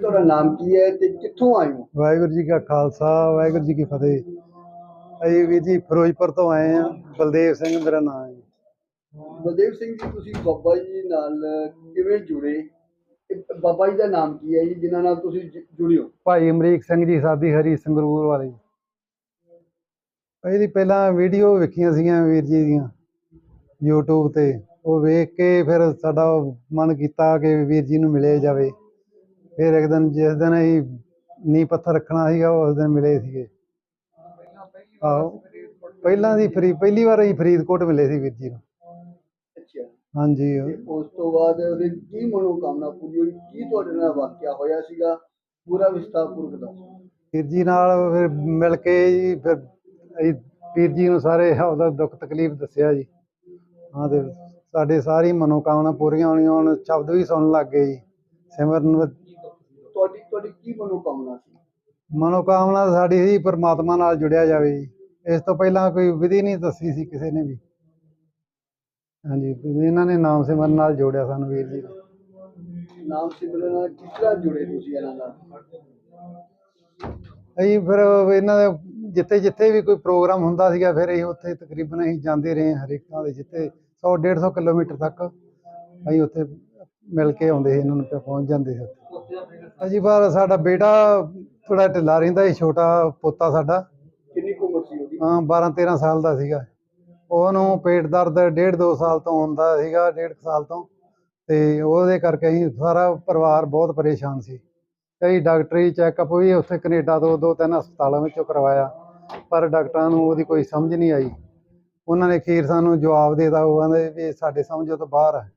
ਤੁਹਾਡਾ ਨਾਮ ਕੀ ਹੈ ਤੇ ਕਿੱਥੋਂ ਆਏ ਹੋ? ਵਾਹਿਗੁਰੂ ਜੀ ਕਾ ਖਾਲਸਾ ਵਾਹਿਗੁਰੂ ਜੀ ਕੀ ਫਤਿਹ। ਅਸੀਂ ਵੀਰ ਜੀ ਫਿਰੋਜ਼ਪੁਰ ਤੋਂ ਆਏ ਆ ਬਲਦੇਵ ਸਿੰਘ ਮੇਰਾ ਨਾਮ ਹੈ। ਬਲਦੇਵ ਸਿੰਘ ਜੀ ਤੁਸੀਂ ਬਾਬਾ ਜੀ ਨਾਲ ਕਿਵੇਂ ਜੁੜੇ? ਇਹ ਬਾਬਾ ਜੀ ਦਾ ਨਾਮ ਕੀ ਹੈ ਜੀ ਜਿਨ੍ਹਾਂ ਨਾਲ ਤੁਸੀਂ ਜ- ਜੁੜੇ ਹੋ? ਭਾਈ ਅਮਰੀਕ ਸਿੰਘ ਜੀ ਸਾਦੀ ਹਰੀ ਸੰਗਰੂਰ ਵਾਲੇ। ਇਹਦੀ ਪਹਿਲਾਂ ਵੀਡੀਓ ਵੇਖੀਆਂ ਸੀਗੀਆਂ ਵੀਰ ਜੀ ਦੀਆਂ YouTube ਤੇ। ਉਹ ਵੇਖ ਕੇ ਫਿਰ ਸਾਡਾ ਮਨ ਕੀਤਾ ਕਿ ਵੀਰ ਜੀ ਨੂੰ ਮਿਲੇ ਜਾਵੇ। ਫਿਰ ਇੱਕ ਦਿਨ ਜਿਸ ਦਿਨ ਅਸੀਂ ਨੀਂਹ ਪੱਥਰ ਰੱਖਣਾ ਸੀਗਾ ਉਸ ਦਿਨ ਮਿਲੇ ਸੀਗੇ। ਆਹੋ ਪਹਿਲਾਂ ਦੀ ਫਰੀ ਪਹਿਲੀ ਵਾਰ ਅਸੀਂ ਫਰੀਦਕੋਟ ਮਿਲੇ ਸੀ ਵੀਰ ਜੀ ਨੂੰ। ਅੱਛਾ। ਹਾਂਜੀ। ਤੇ ਉਸ ਤੋਂ ਬਾਅਦ ਉਹਦੀ ਕੀ ਮਨੋਕਾਮਨਾ ਪੂਰੀ ਹੋਈ? ਕੀ ਤੁਹਾਡੇ ਨਾਲ ਵਾਕਿਆ ਹੋਇਆ ਸੀਗਾ? ਪੂਰਾ ਵਿਸਤਾਰਪੂਰਵਕ ਦੱਸੋ। ਵੀਰ ਜੀ ਨਾਲ ਫਿਰ ਮਿਲ ਕੇ ਜੀ ਫਿਰ ਅਸੀਂ ਵੀਰ ਜੀ ਨੂੰ ਸਾਰੇ ਉਹਦਾ ਦੁੱਖ ਤਕਲੀਫ ਦੱਸਿਆ ਜੀ। ਹਾਂ ਤੇ ਸਾਡੇ ਸਾਰੀ ਮਨੋਕਾਮਨਾ ਪੂਰੀਆਂ ਹੋਣੀਆਂ ਹੁਣ ਸ਼ਬਦ ਵੀ ਸੁਣਨ ਲੱਗ ਗਏ ਜੀ। ਸਿਮਰਨ ਕੀ ਮਨੋਕਾਮਨਾ ਸੀ? ਮਨੋਕਾਮਨਾ ਸਾਡੀ ਸੀ ਪਰਮਾਤਮਾ ਨਾਲ ਜੁੜਿਆ ਜਾਵੇ ਜੀ। ਇਸ ਤੋਂ ਪਹਿਲਾਂ ਕੋਈ ਵਿਧੀ ਨਹੀਂ ਦੱਸੀ ਸੀ ਕਿਸੇ ਨੇ ਵੀ। ਹਾਂਜੀ ਇਹਨਾਂ ਨੇ ਨਾਮ ਸਿਮਰਨ ਨਾਲ ਜੋੜਿਆ ਸਾਨੂੰ ਵੀਰ ਜੀ। ਨਾਮ ਸਿਮਰਨ ਨਾਲ ਕਿਸ ਤਰ੍ਹਾਂ ਜੁੜੇ ਤੁਸੀਂ ਇਹਨਾਂ ਨਾਲ? ਅਸੀਂ ਫਿਰ ਇਹਨਾਂ ਦੇ ਜਿੱਥੇ ਜਿੱਥੇ ਵੀ ਕੋਈ ਪ੍ਰੋਗਰਾਮ ਹੁੰਦਾ ਸੀਗਾ ਫਿਰ ਅਸੀਂ ਉੱਥੇ ਤਕਰੀਬਨ ਅਸੀਂ ਜਾਂਦੇ ਰਹੇ ਹਰੇਕ ਥਾਂ ਦੇ ਜਿੱਥੇ 100 150 ਕਿਲੋਮੀਟਰ ਤੱਕ। ਅਸੀਂ ਉੱਥੇ ਮਿਲ ਕੇ ਆਉਂਦੇ ਸੀ ਇਹਨਾਂ ਨੂੰ ਪਹੁੰਚ ਜਾਂਦੇ ਸੀ ਅਜੀ ਬਾਰ ਸਾਡਾ ਬੇਟਾ ਥੋੜਾ ਢਿੱਲਾ ਰਹਿੰਦਾ ਸੀ ਛੋਟਾ ਪੋਤਾ ਸਾਡਾ। ਕਿੰਨੀ ਕੁ ਉਮਰ ਸੀ ਉਹਦੀ? ਹਾਂ 12 13 ਸਾਲ ਦਾ ਸੀਗਾ। ਉਹਨੂੰ ਪੇਟ ਦਰਦ ਡੇਢ ਦੋ ਸਾਲ ਤੋਂ ਹੁੰਦਾ ਸੀਗਾ ਡੇਢ ਸਾਲ ਤੋਂ। ਤੇ ਉਹਦੇ ਕਰਕੇ ਅਸੀਂ ਸਾਰਾ ਪਰਿਵਾਰ ਬਹੁਤ ਪਰੇਸ਼ਾਨ ਸੀ। ਕਈ ਡਾਕਟਰੀ ਚੈੱਕਅਪ ਵੀ ਉੱਥੇ ਕੈਨੇਡਾ ਤੋਂ ਦੋ ਤਿੰਨ ਹਸਪਤਾਲਾਂ ਵਿੱਚੋਂ ਕਰਵਾਇਆ ਪਰ ਡਾਕਟਰਾਂ ਨੂੰ ਉਹਦੀ ਕੋਈ ਸਮਝ ਨਹੀਂ ਆਈ। ਉਹਨਾਂ ਨੇ ਅਖੀਰ ਸਾਨੂੰ ਜਵਾਬ ਦਿੱਤਾ ਉਹ ਕਹਿੰਦੇ ਵੀ ਸਾਡੇ ਸਮਝੋ ਤੋਂ ਬਾਹਰ ਹੈ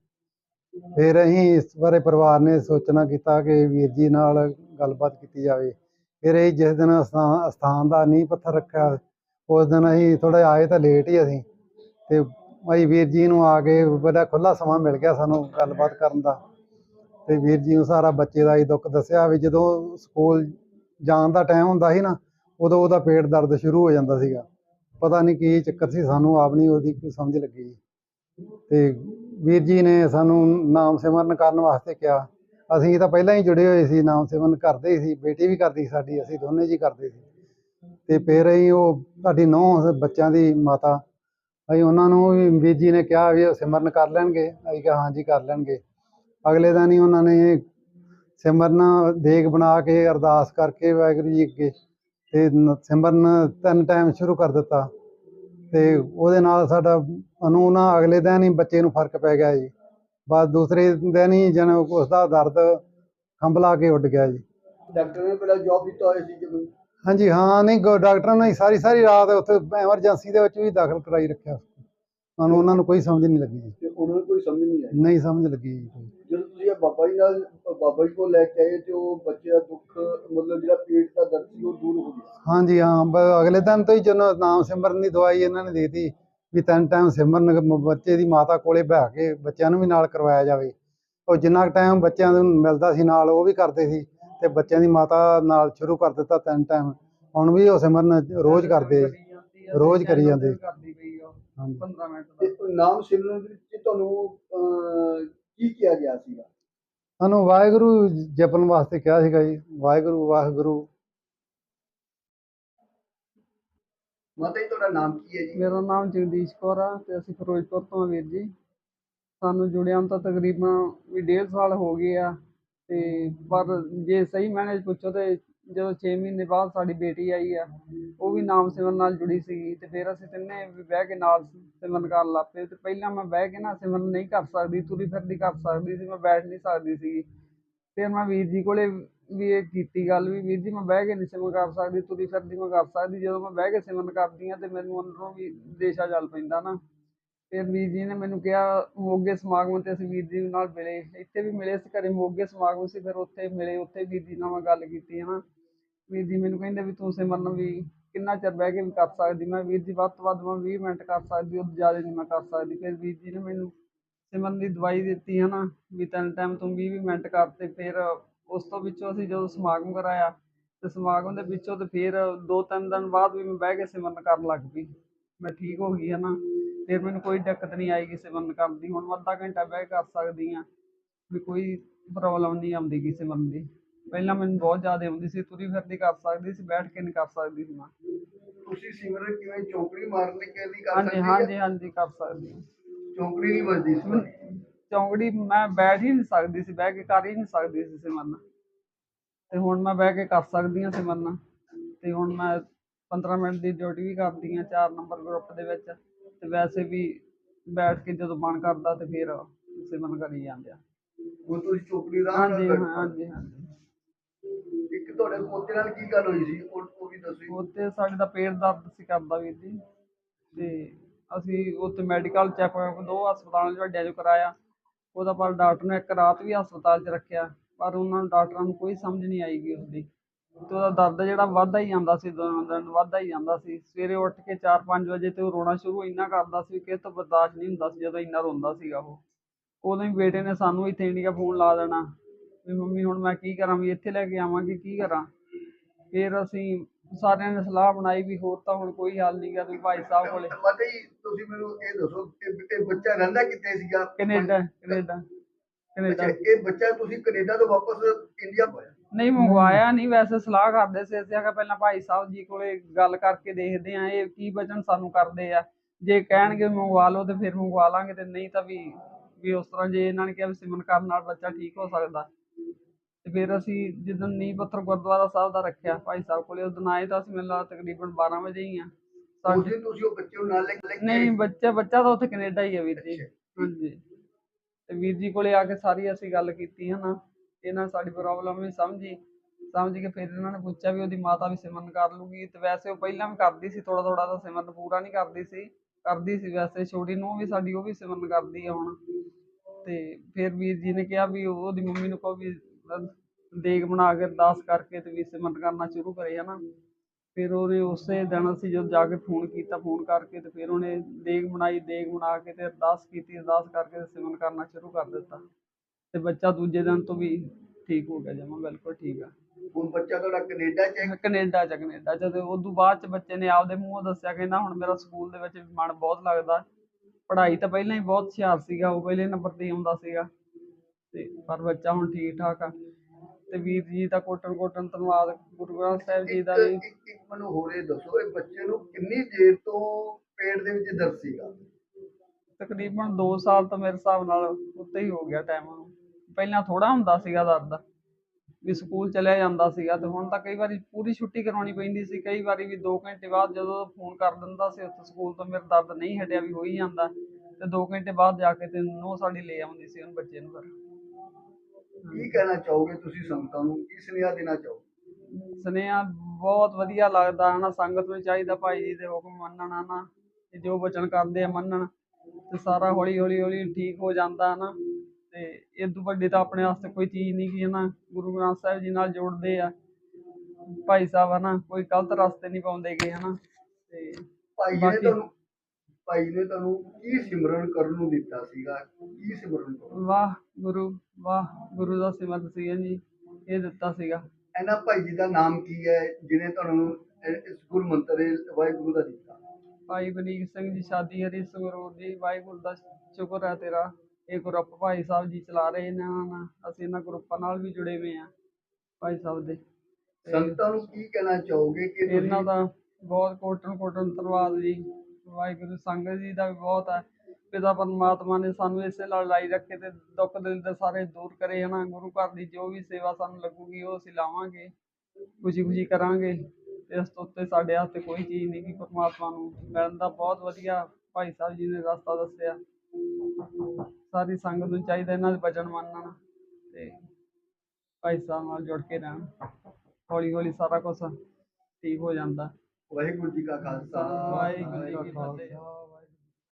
ਫਿਰ ਅਸੀਂ ਇਸ ਬਾਰੇ ਪਰਿਵਾਰ ਨੇ ਸੋਚਣਾ ਕੀਤਾ ਕਿ ਵੀਰ ਜੀ ਨਾਲ ਗੱਲਬਾਤ ਕੀਤੀ ਜਾਵੇ। ਫਿਰ ਇਹ ਜਿਸ ਦਿਨ ਅਸਥਾਨ ਅਸਥਾਨ ਦਾ ਨੀਂਹ ਪੱਥਰ ਰੱਖਿਆ, ਉਸ ਦਿਨ ਅਸੀਂ ਥੋੜਾ ਆਏ ਤਾਂ ਲੇਟ ਹੀ ਅਸੀਂ ਤੇ ਭਾਈ ਵੀਰ ਜੀ ਨੂੰ ਆ ਕੇ ਬੜਾ ਖੁੱਲਾ ਸਮਾਂ ਮਿਲ ਗਿਆ ਸਾਨੂੰ ਗੱਲਬਾਤ ਕਰਨ ਦਾ। ਤੇ ਵੀਰ ਜੀ ਨੂੰ ਸਾਰਾ ਬੱਚੇ ਦਾ ਹੀ ਦੁੱਖ ਦੱਸਿਆ ਵੀ ਜਦੋਂ ਸਕੂਲ ਜਾਣ ਦਾ ਟਾਈਮ ਹੁੰਦਾ ਸੀ ਨਾ, ਉਦੋਂ ਉਹਦਾ ਪੇਟ ਦਰਦ ਸ਼ੁਰੂ ਹੋ ਜਾਂਦਾ ਸੀਗਾ। ਪਤਾ ਨਹੀਂ ਕੀ ਚੱਕਰ ਸੀ, ਸਾਨੂੰ ਆਪ ਨਹੀਂ ਉਹਦੀ ਕੋਈ ਸਮਝ ਲੱਗੀ। ਤੇ ਵੀਰ ਜੀ ਨੇ ਸਾਨੂੰ ਨਾਮ ਸਿਮਰਨ ਕਰਨ ਵਾਸਤੇ ਕਿਹਾ। ਅਸੀਂ ਤਾਂ ਪਹਿਲਾਂ ਹੀ ਜੁੜੇ ਹੋਏ ਸੀ, ਨਾਮ ਸਿਮਰਨ ਕਰਦੇ ਹੀ ਸੀ, ਬੇਟੀ ਵੀ ਕਰਦੀ ਸੀ ਸਾਡੀ, ਅਸੀਂ ਦੋਨੇ ਜੀ ਕਰਦੇ ਸੀ। ਤੇ ਫਿਰ ਅਸੀਂ ਉਹ ਸਾਡੀ ਨੌਂ ਬੱਚਿਆਂ ਦੀ ਮਾਤਾ, ਅਸੀਂ ਉਹਨਾਂ ਨੂੰ ਵੀ ਵੀਰ ਜੀ ਨੇ ਕਿਹਾ ਵੀ ਉਹ ਸਿਮਰਨ ਕਰ ਲੈਣਗੇ। ਅਸੀਂ ਕਿਹਾ, ਹਾਂਜੀ, ਕਰ ਲੈਣਗੇ। ਅਗਲੇ ਦਿਨ ਹੀ ਉਹਨਾਂ ਨੇ ਸਿਮਰਨ ਦੇਗ ਬਣਾ ਕੇ ਅਰਦਾਸ ਕਰਕੇ ਵਾਹਿਗੁਰੂ ਜੀ ਅੱਗੇ, ਤੇ ਸਿਮਰਨ ਤਿੰਨ ਟਾਈਮ ਸ਼ੁਰੂ ਕਰ ਦਿੱਤਾ। ਤੇ ਉਹਦੇ ਨਾਲ ਸਾਡਾ ਨੂੰ ਨਾ ਅਗਲੇ ਦਿਨ ਹੀ ਬੱਚੇ ਨੂੰ ਫ਼ਰਕ ਪੈ ਗਿਆ ਜੀ। ਬਸ ਦੂਸਰੇ ਦਿਨ ਹੀ ਜਨ ਉਸ ਦਾ ਦਰਦ ਖੰਭਲਾ ਕੇ ਉੱਡ ਗਿਆ ਜੀ। ਡਾਕਟਰ ਨੇ ਪਹਿਲਾਂ ਜੌਬ ਦਿੱਤਾ ਹੋਇਆ ਸੀ ਜਦੋਂ? ਹਾਂਜੀ ਹਾਂ ਨਹੀਂ ਡਾਕਟਰਾਂ ਨੇ ਸਾਰੀ ਸਾਰੀ ਰਾਤ ਉੱਥੇ ਐਮਰਜੈਂਸੀ ਦੇ ਵਿੱਚ ਵੀ ਦਾਖਲ ਕਰਾਈ ਰੱਖਿਆ। ਉਹਨਾਂ ਨੂੰ ਕੋਈ ਸਮਝ ਨਹੀਂ ਲੱਗੀ ਜੀ। ਤੇ ਉਹਨਾਂ ਨੂੰ ਕੋਈ ਸਮਝ ਨਹੀਂ ਆਈ? ਨਹੀਂ ਸਮਝ ਲੱਗੀ ਜੀ ਇਹ ਬਾਬਾ ਜੀ ਨਾਲ ਬਾਬਾ ਜੀ ਕੋਲ ਲੈ ਕੇ ਆਏ ਤੇ ਉਹ ਬੱਚੇ ਦਾ ਦੁੱਖ ਮਤਲਬ ਜਿਹੜਾ ਪੇਟ ਦਾ ਦਰਦ ਸੀ ਉਹ ਦੂਰ ਹੋ ਗਿਆ। ਹਾਂਜੀ ਹਾਂ ਬ- ਅਗਲੇ ਦਿਨ ਤੋਂ ਹੀ ਜਦੋਂ ਨਾਮ ਸਿਮਰਨ ਦੀ ਦਵਾਈ ਇਹਨਾਂ ਨੇ ਦੇਤੀ ਵੀ ਤਿੰਨ ਟਾਈਮ ਸਿਮਰਨ ਮ- ਬੱਚੇ ਦੀ ਮਾਤਾ ਕੋਲੇ ਬਹਿ ਕੇ ਬੱਚਿਆਂ ਨੂੰ ਵੀ ਨਾਲ ਕਰਵਾਇਆ ਜਾਵੇ। ਉਹ ਜਿੰਨਾ ਟਾਈਮ ਬੱਚਿਆਂ ਨੂੰ ਮਿਲਦਾ ਸੀ ਨਾਲ ਉਹ ਵੀ ਕਰਦੇ ਸੀ ਤੇ ਬੱਚਿਆਂ ਦੀ ਮਾਤਾ ਨਾਲ ਸ਼ੁਰੂ ਕਰ ਦਿੱਤਾ ਤਿੰਨ ਟਾਈਮ ਹੁਣ ਵੀ ਉਹ ਸਿਮਰਨ ਰੋਜ਼ ਕਰਦੇ ਰੋਜ਼ ਕਰੀ ਜਾਂਦੇ। ਹਾਂਜੀ। ਤੇ ਉਹ ਨਾਮ ਸਿਮਰਨ ਦੇ ਵਿੱਚ ਤੁਹਾਨੂੰ ਅਹ, ਕੀ ਕਿਹਾ ਗਿਆ ਸੀਗਾ? ਸਾਨੂੰ ਵਾਹਿਗੁਰੂ ਜਪਣ ਵਾਸਤੇ ਕਿਹਾ ਸੀਗਾ ਜੀ ਵਾਹਿਗੁਰੂ ਵਾਹਿਗੁਰੂ। ਮਾਤਾ ਜੀ ਤੁਹਾਡਾ ਨਾਮ ਕੀ ਹੈ ਜੀ? ਮੇਰਾ ਨਾਮ ਜਗਦੀਸ਼ ਕੌਰ ਆ ਤੇ ਅਸੀਂ ਫਿਰੋਜ਼ਪੁਰ ਤੋਂ ਆ ਵੀਰ ਜੀ। ਸਾਨੂੰ ਜੁੜਿਆਂ ਨੂੰ ਤਾਂ ਤਕਰੀਬਨ ਵੀ ਡੇਢ ਸਾਲ ਹੋ ਗਏ ਆ ਤੇ ਪਰ ਜੇ ਸਹੀ ਮੈਨੇ ਪੁੱਛੋ ਤੇ ਜਦੋਂ 6 ਮਹੀਨੇ ਬਾਅਦ ਸਾਡੀ ਬੇਟੀ ਆਈ ਆ, ਉਹ ਵੀ ਨਾਮ ਸਿਮਰਨ ਨਾਲ ਜੁੜੀ ਸੀਗੀ ਤੇ ਫਿਰ ਅਸੀਂ ਤਿੰਨੇ ਵੀ ਬਹਿ ਕੇ ਨਾਲ ਸਿਮਰਨ ਕਰਨ ਲੱਗ ਪਏ ਤੇ ਪਹਿਲਾਂ ਮੈਂ ਬਹਿ ਕੇ ਨਾ ਸਿਮਰਨ ਨਹੀਂ ਕਰ ਸਕਦੀ, ਤੁਰੀ ਫਿਰਦੀ ਕਰ ਸਕਦੀ ਸੀ, ਮੈਂ ਬੈਠ ਨਹੀਂ ਸਕਦੀ ਸੀ। ਫਿਰ ਮੈਂ ਵੀਰ ਜੀ ਕੋਲੇ ਵੀ ਇਹ ਕੀਤੀ ਗੱਲ ਵੀ, ਵੀਰ ਜੀ ਮੈਂ ਬਹਿ ਕੇ ਨਹੀਂ ਸਿਮਰਨ ਕਰ ਸਕਦੀ, ਤੁਰੀ ਫਿਰਦੀ ਮੈਂ ਕਰ ਸਕਦੀ, ਜਦੋਂ ਮੈਂ ਬਹਿ ਕੇ ਸਿਮਰਨ ਕਰਦੀ ਆ ਤੇ ਮੈਨੂੰ ਅੰਦਰੋਂ ਵੀ ਦੇਸ਼ਾ ਚੱਲ ਪੈਂਦਾ ਨਾ। ਫਿਰ ਵੀਰ ਜੀ ਨੇ ਮੈਨੂੰ ਕਿਹਾ, ਮੋਗੇ ਸਮਾਗਮ ਤੇ ਅਸੀਂ ਵੀਰ ਜੀ ਨਾਲ ਮਿਲੇ। ਇੱਥੇ ਵੀ ਮਿਲੇ ਸੀ ਘਰੇ, ਮੋਗੇ ਸਮਾਗਮ ਸੀ, ਫਿਰ ਉੱਥੇ ਮਿਲੇ। ਉੱਥੇ ਵੀਰ ਜੀ ਨਾਲ ਮੈਂ ਗੱਲ ਕੀਤੀ ਹੈ ਨਾ ਵੀਰ ਜੀ ਮੈਨੂੰ ਕਹਿੰਦੇ ਵੀ ਤੂੰ ਸਿਮਰਨ ਵੀ ਕਿੰਨਾ ਚਿਰ ਬਹਿ ਕੇ ਵੀ ਕਰ ਸਕਦੀ। ਮੈਂ ਵੀਰ ਜੀ ਵੱਧ ਤੋਂ ਵੱਧ ਮੈਂ 20 ਮਿੰਟ ਕਰ ਸਕਦੀ ਉਹ ਜ਼ਿਆਦਾ ਨਹੀਂ ਮੈਂ ਕਰ ਸਕਦੀ। ਫਿਰ ਵੀਰ ਜੀ ਨੇ ਮੈਨੂੰ ਸਿਮਰਨ ਦੀ ਦਵਾਈ ਦਿੱਤੀ ਹੈ ਨਾ ਵੀ ਤਿੰਨ ਟਾਈਮ ਤੂੰ 20 ਵੀਹ ਮਿੰਟ ਕਰ ਤੇ ਫਿਰ ਉਸ ਤੋਂ ਵਿੱਚੋਂ ਅਸੀਂ ਜਦੋਂ ਸਮਾਗਮ ਕਰਾਇਆ, ਤੇ ਸਮਾਗਮ ਦੇ ਵਿੱਚੋਂ ਤੇ ਫਿਰ ਦੋ ਤਿੰਨ ਦਿਨ ਬਾਅਦ ਵੀ ਮੈਂ ਬਹਿ ਕੇ ਸਿਮਰਨ ਕਰਨ ਲੱਗ ਪਈ। ਮੈਂ ਠੀਕ ਹੋ ਗਈ ਹੈ ਨਾ ਫਿਰ ਮੈਨੂੰ ਕੋਈ ਦਿੱਕਤ ਨਹੀਂ ਆਏਗੀ ਸਿਮਰਨ ਕਰਨ ਦੀ। ਹੁਣ ਮੈਂ ਅੱਧਾ ਘੰਟਾ ਬਹਿ ਕੇ ਕਰ ਸਕਦੀ ਹਾਂ ਵੀ ਕੋਈ ਪ੍ਰੋਬਲਮ ਨਹੀਂ ਆਉਂਦੀ ਗੀ ਸਿਮਰਨ ਦੀ। ਪਹਿਲਾਂ ਮੈਨੂੰ ਬਹੁਤ ਜ਼ਿਆਦਾ ਹੁੰਦੀ ਸੀ ਤੁਰੀ ਫਿਰਦੀ ਕਰ ਸਕਦੀ ਸੀ ਬੈਠ ਕੇ ਨਹੀਂ ਕਰ ਸਕਦੀ ਸੀ ਮੈਂ। ਤੁਸੀਂ ਸਿਮਰਨ ਕਿਵੇਂ ਚੌਂਕੜੀ ਮਾਰਨ ਕਹਿੰਦੀ ਕਰ ਹਾਂਜੀ ਸਕਦੇ ਹਾਂਜੀ ਹਾਂਜੀ ਕਰ ਸਕਦੀ ਹਾਂ ਚੌਂਕੜੀ ਨਹੀਂ ਵੱਜਦੀ ਸੀ। ਤੁਹਾਡੀ। ਚੌਂਕੜੀ ਮੈਂ ਬੈਠ ਹੀ ਨਹੀਂ ਸਕਦੀ ਸੀ ਬਹਿ ਕੇ ਕਰ ਹੀ ਨਹੀਂ ਸਕਦੀ ਸੀ ਸਿਮਰਨ। ਤੇ ਹੁਣ ਮੈਂ ਬਹਿ ਕੇ ਕਰ ਸਕਦੀ ਹਾਂ ਸਿਮਰਨ। ਤੇ ਹੁਣ ਮੈਂ 15 ਮਿੰਟ ਦੀ ਡਿਊਟੀ ਵੀ ਕਰਦੀ ਹਾਂ 4 ਨੰਬਰ ਗਰੁੱਪ ਦੇ ਵਿੱਚ। ਤੇ ਵੈਸੇ ਵੀ ਬੈਠ ਕੇ ਜਦੋਂ ਮਨ ਕਰਦਾ ਤੇ ਫਿਰ ਸਿਮਰਨ ਕਰੀ ਜਾਂਦੇ ਆ। ਹੁਣ ਤੁਸੀਂ ਚੌਂਕੜੀ ਦਾ ਹਾਂਜੀ ਹਾਂਜੀ ਹਾਂਜੀ। ਇੱਕ ਤੁਹਾਡੇ ਪੋਤੇ ਨਾਲ ਕੀ ਗੱਲ ਹੋਈ ਸੀ? ਉਹ ਉਹ ਵੀ ਦੱਸੋ ਜੀ। ਉੱਥੇ ਸਾਡੇ ਦਾ ਪੇਟ ਦਰਦ ਸੀ ਕਰਦਾ ਵੀਰ ਜੀ। ਤੇ ਅਸੀਂ ਉੱਥੇ ਮੈਡੀਕਲ ਚੈੱਕਅਪ ਦੋ ਹਸਪਤਾਲਾਂ 'ਚ ਵੱਡਿਆਂ 'ਚ ਕਰਾਇਆ। ਉਹਦਾ ਪਰ ਡਾਕਟਰ ਨੇ ਇੱਕ ਰਾਤ ਵੀ ਹਸਪਤਾਲ 'ਚ ਰੱਖਿਆ ਪਰ ਉਹਨਾਂ ਨੂੰ ਡਾਕਟਰਾਂ ਨੂੰ ਕੋਈ ਸਮਝ ਨਹੀਂ ਆਈਗੀ ਉਹਦੀ ਤੇ ਉਹਦਾ ਦਰਦ ਜਿਹੜਾ ਵੱਧਦਾ ਹੀ ਜਾਂਦਾ ਸੀ ਦਿਨੋਂ ਦਿਨ ਵੱਧਦਾ ਹੀ ਜਾਂਦਾ ਸੀ। ਸਵੇਰੇ ਉੱਠ ਕੇ 4-5 ਵਜੇ ਤੇ ਉਹ ਰੋਣਾ ਸ਼ੁਰੂ ਇੰਨਾ ਕਰਦਾ ਸੀ ਕਿ ਤੋਂ ਬਰਦਾਸ਼ਤ ਨਹੀਂ ਹੁੰਦਾ ਸੀ ਜਦੋਂ ਇੰਨਾ ਰੋਂਦਾ ਸੀਗਾ ਉਹ। ਉਦੋਂ ਹੀ ਬੇਟੇ ਨੇ ਸਾਨੂੰ ਇੱਥੇ ਇੰਡੀਆ ਫੋਨ ਲਾ ਦੇਣਾ ਵੀ ਮੰਮੀ ਹੁਣ ਮੈਂ ਕੀ ਕਰਾਂ ਵੀ ਇੱਥੇ ਲੈ ਕੇ ਆਵਾਂਗੀ ਕੀ ਕਰਾਂ? ਫਿਰ ਅਸੀਂ ਸਾਰਿਆਂ ਨੇ ਸਲਾਹ ਬਣਾਈ ਵੀ ਹੋਰ ਤਾਂ ਹੁਣ ਕੋਈ ਹੱਲ ਨਹੀਂ ਗਾ ਵੀ ਭਾਈ ਸਾਹਿਬ ਕੋਲੇ। ਮਾਤਾ ਜੀ ਤੁਸੀਂ ਮੈਨੂੰ ਇਹ ਦੱਸੋ ਕਿ ਇਹ ਬੱਚਾ ਰਹਿੰਦਾ ਕਿੱਥੇ ਸੀਗਾ? ਕੈਨੇਡਾ ਕੈਨੇਡਾ ਇਹ ਬੱਚਾ ਤੁਸੀਂ ਕੈਨੇਡਾ ਤੋਂ ਵਾਪਸ ਇੰਡੀਆ ਪਾਇਆ ਨਹੀਂ ਮੰਗਵਾਇਆ ਨਹੀਂ ਵੈਸੇ ਸਲਾਹ ਕਰਦੇ ਸੀ ਅਸੀਂ ਆਖਿਆ ਪਹਿਲਾਂ ਭਾਈ ਸਾਹਿਬ ਜੀ ਕੋਲੇ ਗੱਲ ਕਰਕੇ ਦੇਖਦੇ ਆ ਇਹ ਕੀ ਵਚਨ ਸਾਨੂੰ ਕਰਦੇ ਆ। ਜੇ ਕਹਿਣਗੇ ਮੰਗਵਾ ਲਓ ਤੇ ਫਿਰ ਮੰਗਵਾ ਲਾਂਗੇ ਤੇ ਨਹੀਂ ਤਾਂ ਵੀ ਵੀ ਉਸ ਤਰ੍ਹਾਂ ਜੇ ਇਹਨਾਂ ਨੇ ਕਿਹਾ ਵੀ ਸਿਮਰਨ ਕਰਨ ਨਾਲ ਬੱਚਾ ਠੀਕ ਹੋ ਸਕਦਾ। ਤੇ ਫਿਰ ਅਸੀਂ ਜਦੋਂ ਨੀਂਹ ਪੱਥਰ ਗੁਰਦੁਆਰਾ ਸਾਹਿਬ ਦਾ ਰੱਖਿਆ ਭਾਈ ਸਾਹਿਬ ਕੋਲੇ ਉਦੋਂ ਆਏ ਤਾਂ ਅਸੀਂ ਮੈਨੂੰ ਤਕਰੀਬਨ 12 ਵਜੇ ਹੀ ਆ। ਉਸ ਸਾਡੇ ਦਿਨ ਤੁਸੀਂ ਉਹ ਬੱਚੇ ਨੂੰ ਨਾਲ ਲੈ ਕੇ ਨਹੀਂ ਬੱਚਾ ਬੱਚਾ ਤਾਂ ਉੱਥੇ ਕੈਨੇਡਾ ਹੀ ਹੈ ਵੀਰ ਜੀ। ਹਾਂਜੀ। ਤੇ ਵੀਰ ਜੀ ਕੋਲੇ ਆ ਕੇ ਸਾਰੀ ਅਸੀਂ ਗੱਲ ਕੀਤੀ ਹਨਾ। ਇਹਨਾਂ ਨੇ ਸਾਡੀ ਪ੍ਰੋਬਲਮ ਵੀ ਸਮਝੀ, ਸਮਝ ਕੇ ਫਿਰ ਇਹਨਾਂ ਨੇ ਪੁੱਛਿਆ ਵੀ ਉਹਦੀ ਮਾਤਾ ਵੀ ਸਿਮਰਨ ਕਰ ਲੂਗੀ ਤੇ ਵੈਸੇ ਉਹ ਪਹਿਲਾਂ ਵੀ ਕਰਦੀ ਸੀ ਥੋੜਾ ਥੋੜਾ ਤਾਂ ਸਿਮਰਨ ਪੂਰਾ ਨਹੀਂ ਕਰਦੀ ਸੀ ਕਰਦੀ ਸੀ ਵੈਸੇ, ਛੋਟੀ ਨੂੰ ਵੀ ਸਾਡੀ ਉਹ ਵੀ ਸਿਮਰਨ ਕਰਦੀ ਆ ਹੁਣ। ਤੇ ਫਿਰ ਵੀਰ ਜੀ ਨੇ ਕਿਹਾ ਵੀ ਉਹਦੀ ਮੰਮੀ ਨੂੰ ਕਹੋ ਵੀ ਦੇਗ ਬਣਾ ਕੇ ਅਰਦਾਸ ਕਰਕੇ ਤੇ ਵੀ ਸਿਮਰਨ ਕਰਨਾ ਸ਼ੁਰੂ ਕਰੇ, ਹਨਾ। ਫਿਰ ਉਹਨੇ ਉਸੇ ਦਿਨ ਅਸੀਂ ਜਦੋਂ ਜਾ ਕੇ ਫੋਨ ਕੀਤਾ, ਫੋਨ ਕਰਕੇ ਤੇ ਫਿਰ ਉਹਨੇ ਦੇਗ ਬਣਾਈ, ਦੇਗ ਬਣਾ ਕੇ ਤੇ ਅਰਦਾਸ ਕੀਤੀ, ਅਰਦਾਸ ਕਰਕੇ ਤੇ ਸਿਮਰਨ ਕਰਨਾ ਸ਼ੁਰੂ ਕਰ ਦਿੱਤਾ। ਤੇ ਬੱਚਾ ਦੂਜੇ ਦਿਨ ਤੋਂ ਵੀ ਠੀਕ ਹੋ ਗਿਆ ਜਮਾ ਬਿਲਕੁਲ ਠੀਕ ਆ। ਹੁਣ ਬੱਚਾ ਤੁਹਾਡਾ ਕੈਨੇਡਾ ਚ ਹੈ? ਕੈਨੇਡਾ ਚ ਕੈਨੇਡਾ ਚ ਤੇ ਉਦੋਂ ਬਾਅਦ ਚ ਬੱਚੇ ਨੇ ਆਪਦੇ ਮੂੰਹੋਂ ਦੱਸਿਆ ਕਹਿੰਦਾ ਹੁਣ ਮੇਰਾ ਸਕੂਲ ਦੇ ਵਿੱਚ ਵੀ ਮਨ ਬਹੁਤ ਲੱਗਦਾ। ਪੜ੍ਹਾਈ ਤਾਂ ਪਹਿਲਾਂ ਹੀ ਬਹੁਤ ਹੁਸ਼ਿਆਰ ਸੀਗਾ ਉਹ ਪਹਿਲੇ ਨੰਬਰ ਤੇ ਆਉਂਦਾ ਸੀਗਾ। ਤੇ ਪਰ ਬੱਚਾ ਹੁਣ ਠੀਕ ਠਾਕ ਆ। ਤੇ ਵੀਰ ਜੀ ਦਾ ਕੋਟਨ ਕੋਟਨ ਧੰਨਵਾਦ ਗੁਰੂ ਗ੍ਰੰਥ ਸਾਹਿਬ ਜੀ ਦਾ ਵੀ। ਇੱਕ ਇੱਕ- ਮੈਨੂੰ ਹੋਰ ਦੱਸੋ ਇਹ ਬੱਚੇ ਨੂੰ ਕਿੰਨੀ ਦੇਰ ਤੋਂ ਪੇਟ ਦੇ ਵਿੱਚ ਦਰਦ ਸੀਗਾ? ਤਕਰੀਬਨ 2 ਸਾਲ ਤੋਂ ਮੇਰੇ ਹਿਸਾਬ ਨਾਲ ਉੱਤੇ ਹੀ ਹੋ ਗਿਆ ਟਾਈਮ ਉਹਨੂੰ। ਪਹਿਲਾਂ ਥੋੜਾ ਹੁੰਦਾ ਸੀਗਾ ਦਰਦ ਵੀ ਸਕੂਲ ਚਲਿਆ ਜਾਂਦਾ ਸੀਗਾ ਤੇ ਹੁਣ ਤਾਂ ਕਈ ਵਾਰੀ ਪੂਰੀ ਛੁੱਟੀ ਕਰਾਉਣੀ ਪੈਂਦੀ ਸੀ ਕਈ ਵਾਰੀ ਵੀ 2 ਘੰਟੇ ਬਾਅਦ ਜਦੋਂ ਫੋਨ ਕਰ ਦਿੰਦਾ ਸੀ ਉੱਥੇ ਸਕੂਲ ਤੋਂ ਮੇਰਾ ਦਰਦ ਨਹੀਂ ਹਟਿਆ ਵੀ ਹੋ ਹੀ ਜਾਂਦਾ ਤੇ 2 ਘੰਟੇ ਬਾਅਦ ਜਾ ਕੇ ਤੇ ਨੋ ਸਾਡੀ ਲੈ ਆਉਂਦੀ ਸੀ ਉਹਨੂੰ ਬੱਚੇ ਨੂੰ ਫਿਰ ਕੀ ਕਹਿਣਾ ਚਾਹੋਗੇ ਤੁਸੀਂ ਸੰਗਤਾਂ ਨੂੰ? ਕੀ ਸੁਨੇਹਾ ਦੇਣਾ ਚਾਹੋਗੇ? ਸੁਨੇਹਾ ਬਹੁਤ ਵਧੀਆ ਲੱਗਦਾ ਹਨਾ ਸੰਗਤ ਨੂੰ ਚਾਹੀਦਾ ਭਾਈ ਜੀ ਦੇ ਹੁਕਮ ਮੰਨਣਾ ਨਾ ਤੇ ਜੋ ਬਚਨ ਕਰਦੇ ਆ ਮੰਨਣ ਤੇ ਸਾਰਾ ਹੌਲੀ ਹੌਲੀ ਹੌਲੀ ਠੀਕ ਹੋ ਜਾਂਦਾ ਹਨਾ। ਤੇ ਇਹ ਤੋਂ ਵੱਡੀ ਤਾਂ ਆਪਣੇ ਵਾਸਤੇ ਕੋਈ ਚੀਜ਼ ਨਹੀਂ ਕਿ ਹਨਾ ਗੁਰੂ ਗ੍ਰੰਥ ਸਾਹਿਬ ਜੀ ਨਾਲ ਜੋੜਦੇ ਆ। ਭਾਈ ਸਾਹਿਬ ਹਨਾ ਕੋਈ ਗਲਤ ਰਸਤੇ ਨਹੀਂ ਪਾਉਂਦੇਗੇ ਹਨਾ ਤੇ ਭਾਈ ਜੀ ਨੇ ਬਾਕੀ- ਤੁਹਾਨੂੰ ਭਾਈ ਨੇ ਤੁਹਾਨੂੰ ਕੀ ਸਿਮਰਨ ਕਰਨ ਨੂੰ ਦਿੱਤਾ ਸੀਗਾ? ਕੀ ਸਿਮਰਨ ਕਰੋ? ਵਾਹ ਗੁਰੂ ਵਾਹ ਗੁਰੂ ਦਾ ਸਿਮਰਨ ਸੀ ਜੀ ਇਹ ਦਿੱਤਾ ਸੀਗਾ। ਇਹਨਾਂ ਭਾਈ ਜੀ ਦਾ ਨਾਮ ਕੀ ਹੈ ਜਿਹਨੇ ਤੁਹਾਨੂੰ ਇਹ- ਇਸ ਗੁਰ ਮੰਤਰ ਇਹ ਵਾਹਿਗੁਰੂ ਦਾ ਦਿੱਤਾ? ਭਾਈ ਬਨੀਕ ਸਿੰਘ ਜੀ ਸ਼ਾਦੀ ਹਰੀ ਸੰਗਰੂਰ ਜੀ ਵਾਹਿਗੁਰੂ ਦਾ ਸ਼ੁਕਰ ਹੈ ਤੇਰਾ। ਇਹ ਗਰੁੱਪ ਭਾਈ ਸਾਹਿਬ ਜੀ ਚਲਾ ਰਹੇ ਨੇ ਨਾਲ ਅਸੀਂ ਇਹਨਾਂ ਗਰੁੱਪਾਂ ਨਾਲ ਵੀ ਜੁੜੇ ਹੋਏ ਆ ਭਾਈ ਸਾਹਿਬ ਦੇ। ਤੇ ਸੰਗਤਾਂ ਨੂੰ ਕੀ ਕਹਿਣਾ ਚਾਹੋਗੇ ਕਿ ਇਹਨਾਂ ਦਾ ਬਹੁਤ ਕੋਟਨ ਕੋਟਨ ਧੰਨਵਾਦ ਜੀ। ਵਾਹਿਗੁਰੂ ਸੰਗਤ ਜੀ ਦਾ ਵੀ ਬਹੁਤ ਹੈ। ਪਿਤਾ ਪਰਮਾਤਮਾ ਨੇ ਸਾਨੂੰ ਇਸੇ ਨਾਲ ਲਾਈ ਰੱਖੇ ਤੇ ਦੁੱਖ ਦਿਲ ਦੇ ਸਾਰੇ ਦੂਰ ਕਰੇ ਹਨਾ? ਗੁਰੂ ਘਰ ਦੀ ਜੋ ਵੀ ਸੇਵਾ ਸਾਨੂੰ ਲੱਗੂਗੀ ਉਹ ਅਸੀਂ ਲਾਵਾਂਗੇ ਖੁਸ਼ੀ ਖੁਸ਼ੀ ਕਰਾਂਗੇ। ਤੇ ਇਸ ਤੋਂ ਉੱਤੇ ਸਾਡੇ ਹੱਥ ਕੋਈ ਚੀਜ਼ ਨਹੀਂ ਕਿ ਪਰਮਾਤਮਾ ਨੂੰ ਮਿਲਣ ਦਾ। ਬਹੁਤ ਵਧੀਆ ਭਾਈ ਸਾਹਿਬ ਜੀ ਨੇ ਰਸਤਾ ਦੱਸਿਆ। ਸਾਰੀ ਸੰਗਤ ਨੂੰ ਚਾਹੀਦਾ ਇਹਨਾਂ ਦੇ ਬਚਨ ਮੰਨਣ। ਤੇ ਭਾਈ ਸਾਹਿਬ ਨਾਲ ਜੁੜ ਕੇ ਰਹਿਣ। ਹੌਲੀ ਹੌਲੀ ਸਾਰਾ ਕੁਝ ਠੀਕ ਹੋ ਜਾਂਦਾ। ਵਾਹਿਗੁਰੂ ਜੀ ਕਾ ਖਾਲਸਾ। ਵਾਹਿਗੁਰੂ ਜੀ ਕੀ ਖਾਲਸਾ, ਫਤਿਹ।